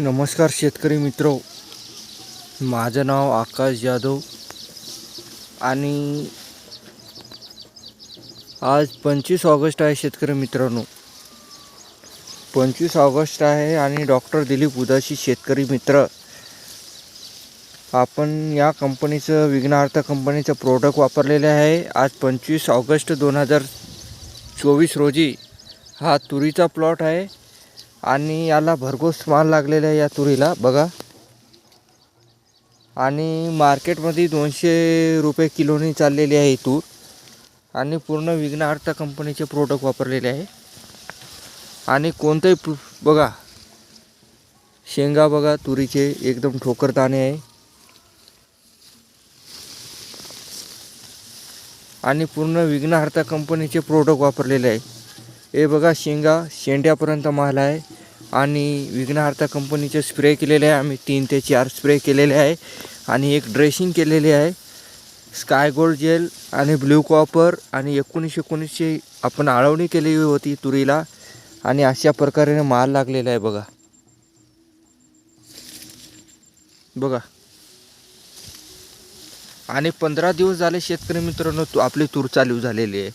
नमस्कार शेतकरी मित्र. माझं नाव आकाश जाधव आणि आज पंचवीस ऑगस्ट आहे शेतकरी मित्रांनो. पंचवीस ऑगस्ट आहे आणि डॉक्टर दिलीप उदाशी शेतकरी मित्र. आपण या कंपनीचं विघ्नार्थ कंपनीचं प्रोडक्ट वापरलेले आहे. आज पंचवीस ऑगस्ट दोन हजार चोवीस रोजी हा तुरीचा प्लॉट आहे. आणि याला भरघोस माल लागलेला आहे या तुरीला बघा. आणि मार्केटमध्ये दोनशे रुपये किलोनी चाललेली आहे तूर. आणि पूर्ण विघ्नार्थ कंपनीचे प्रोडक्ट वापरलेले आहे. आणि कोणतंही बघा. शेंगा बघा तुरीचे एकदम ठोकर दाणे आहे. आणि पूर्ण विघ्नहर्ता कंपनीचे प्रोडक्ट वापरलेले आहे. हे बघा शेंगा शेंड्यापर्यंत माल आहे. आणि विघ्नहार्ता कंपनीचे स्प्रे केलेले आहे. आम्ही तीन ते चार स्प्रे केलेले आहे. आणि एक ड्रेसिंग केलेली आहे. स्काय गोल्ड जेल आणि ब्ल्यू कॉपर आणि एकोणीसशे एकोणीसशे आपण आळवणी केलेली होती तुरीला. आणि अशा प्रकारे माल लागलेला आहे बघा. बघा. आणि पंधरा दिवस झाले शेतकरी मित्रांनो तू आपली तूर चालू झालेली आहे.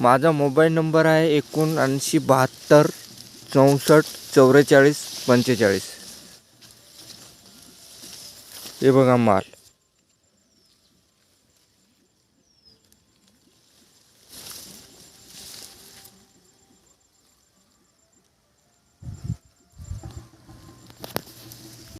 माझा मोबाईल नंबर आहे एकोणऐंशी बहात्तर चौसष्ट चौवेचाळीस पंचेचाळीस. हे बघा माल.